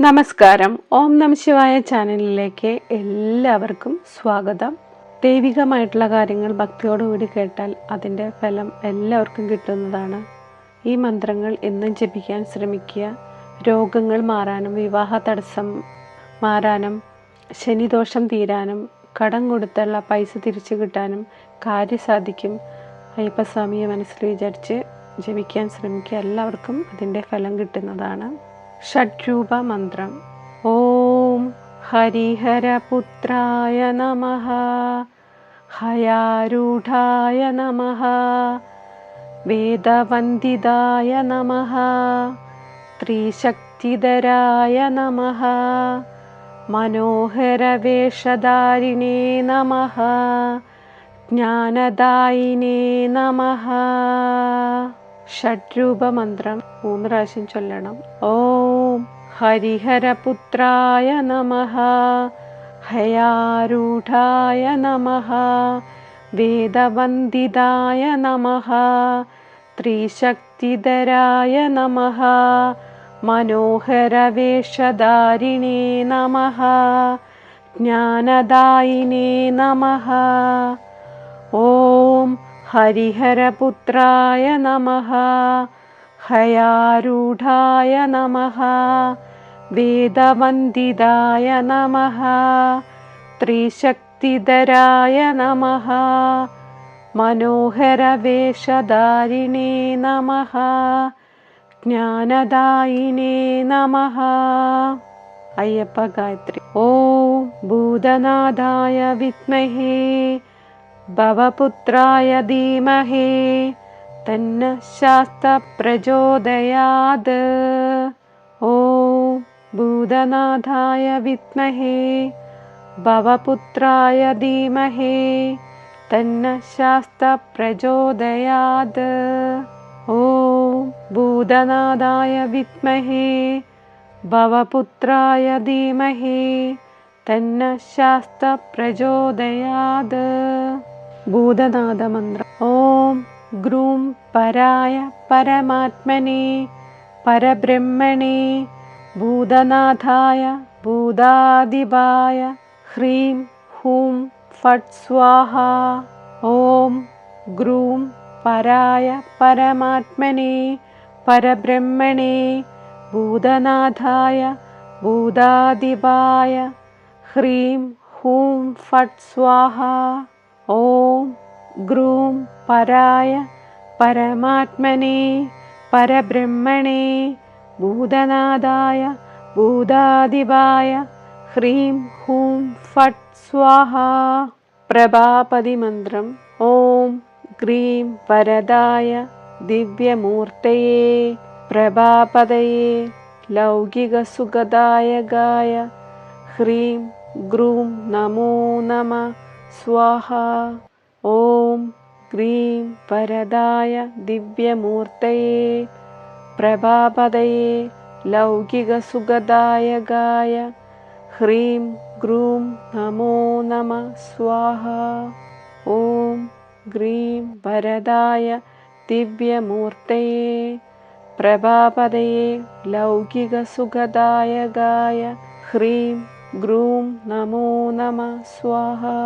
നമസ്കാരം. ഓം നമശിവായ ചാനലിലേക്ക് എല്ലാവർക്കും സ്വാഗതം. ദൈവികമായിട്ടുള്ള കാര്യങ്ങൾ ഭക്തിയോടുകൂടി കേട്ടാൽ അതിന്റെ ഫലം എല്ലാവർക്കും കിട്ടുന്നതാണ്. ഈ മന്ത്രങ്ങൾ എന്നും ജപിക്കാൻ ശ്രമിക്കുക. രോഗങ്ങൾ മാറാനും വിവാഹ തടസ്സം മാറാനും ശനിദോഷം തീരാനും കടം കൊടുത്തുള്ള പൈസ തിരിച്ചു കിട്ടാനും കാര്യം സാധിക്കും. അയ്യപ്പസ്വാമിയെ മനസ്സിൽ വിചാരിച്ച് ജപിക്കാൻ ശ്രമിക്കുക. എല്ലാവർക്കും അതിന്റെ ഫലം കിട്ടുന്നതാണ്. ഷഡ്രൂപ മന്ത്രം ഓം ഹരിഹരപുത്രായ നമ. ഹയാരൂഢായ നമ. വേദവന്ദിതായ നമ. ത്രിശക്തിധരായ നമ. മനോഹരവേഷധാരിണേ നമ. ജ്ഞാനദായിനേ നമ. ഷഡ്രൂപമന്ത്രം. മൂന്ന് പ്രാവശ്യം ചൊല്ലണം. ഓം हरिहरपुत्राय नमः। हयारूढाय नमः। वेदवन्दिदाय नमः। त्रिशक्तिधराय नमः। मनोहरवेषधारिणे नमः। ज्ञानदायिने नमः। ॐ हरिहरपुत्राय नमः। हयारूढाय नमः। वेदवन्दिदाय नमः। त्रिशक्तिधराय नमः। मनोहरवेषधारिणे नमः। ज्ञानदायिने नमः। अय्यप्पगायत्री ॐ भूतनादाय विद्महे। भवपुत्राय धीमहे। तन्न शास्त्रप्रचोदयात्। भूतनाथाय विद्महे भवपुत्राय धीमहे तन्न शास्त्र ॐ भूदनादाय विद्महे भवपुत्राय धीमहे तन्न शास्त्र प्रचोदयात् ॐ ग्रूं पराय परमात्मने परब्रह्मणे ഭൂതനാഥായ ഭൂതാദിപായ ഹ്രീം ഹൂം ഫട്ട് സ്വാഹ ഓം ഗ്രൂം പരായ പരമാത്മനെ പരബ്രഹ്മണേ ഭൂതനാഥായ ഭൂതാദിപായ ഹ്രീം ഹൂം ഫട്ട് സ്വാഹ ഓം ഗ്രൂം പരായ പരമാത്മനെ പരബ്രഹ്മണേ भूदनादाय भूदादिबाय ह्रीं हूं फट् स्वाहा। प्रभापदिमन्त्रम् ॐ क्रीं वरदाय दिव्यमूर्तये प्रभापदये लौकिकसुखदायकाय ह्रीं ग्रूं नमो नम स्वाहा। ॐ ग्रीं वरदाय दिव्यमूर्तये प्रभापदये लौकिकसुखदायकाय ह्रीं ग्रूं नमो नमः स्वाहा। ॐ ग्रीं वरदाय दिव्यमूर्तये प्रभापदये लौकिकसुखदायकाय ह्रीं ग्रूं नमो नमः स्वाहा।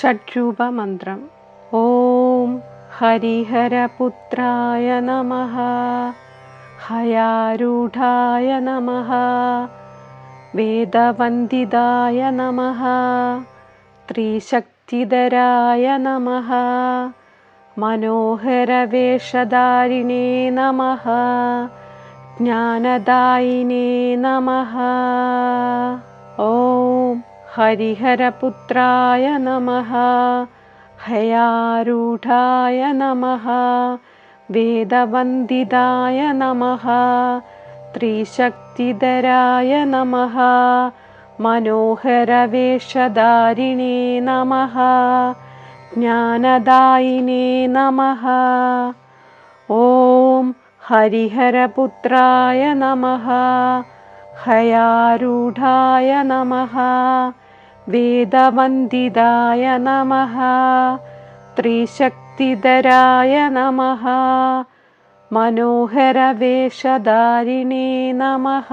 षड्रूपमन्त्रम् ॐ हरिहरपुत्राय नमः। हयारूढाय नमः। वेदवन्दिदाय नमः। त्रिशक्तिधराय नमः। मनोहरवेषधारिणे नमः। ज्ञानदायिने नमः। हरिहरपुत्राय नमः। हयारूढाय नमः। वेदवन्दिताय नमः। त्रिशक्तिधराय नमः। मनोहरवेषधारिणे नमः। ज्ञानदायिने नमः। ॐ हरिहरपुत्राय नमः। हयारूढाय नमः। वेदवन्दिदाय नमः। त्रिशक्तिधराय नमः। मनोहरवेषधारिणे नमः।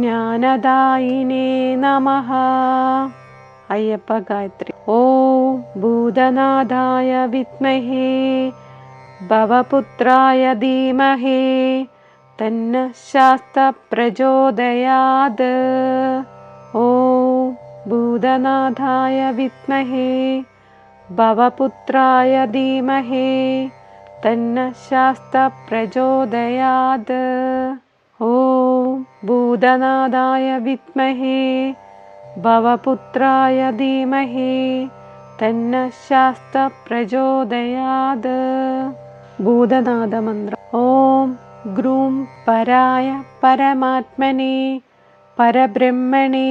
ज्ञानदायिने नमः। अय्यप्पगायत्री ॐ भूतनादाय विद्महे। भवपुत्राय धीमहि। तन्न शास्त्रप्रचोदयात्। भूतनाथाय विद्महे भवपुत्राय धीमहे तन्न शास्त्रप्रचोदयात्। ॐ भूतनादाय विद्महे भवपुत्राय धीमहि तन्न शास्त्रप्रचोदयात्। भूतनादमन्त्र ॐ ग्रूं पराय परमात्मने परब्रह्मणे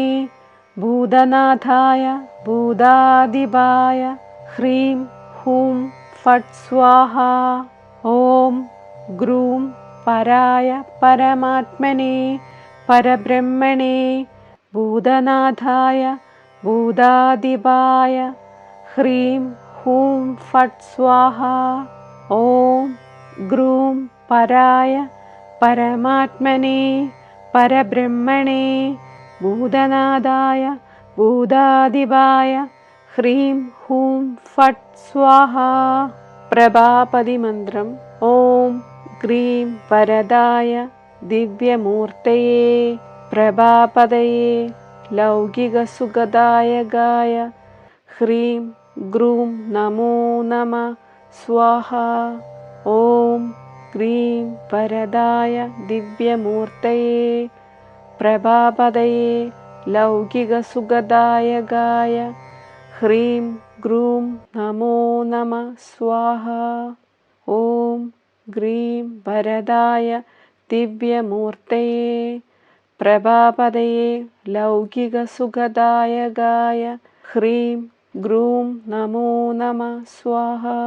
भूतनाथाय भूतादिपाय ह्रीं हूं फट् स्वाहा ॐ ग्रूं पराय परमात्मने परब्रह्मणे भूतनाथाय भूतादिपाय ह्रीं हूं फट् स्वाहा ॐ ग्रूं पराय परमात्मने परब्रह्मणे भूतनादाय भूतादिपाय ह्रीं हूं फट् स्वाहा प्रभापदिमन्त्रम् ॐ क्रीं वरदाय दिव्यमूर्तये प्रभापदये लौकिकसुखदायकाय ह्रीं ग्रूं नमो नमः स्वाहा ॐ क्रीं वरदाय दिव्यमूर्तये प्रभापदये लौकिकसुखदायकाय ह्रीं ग्रूं नमो नमः स्वाहा। ॐ ग्रीं वरदाय दिव्यमूर्तये प्रभापदये लौकिकसुखदायकाय ह्रीं ग्रूं नमो नमः स्वाहा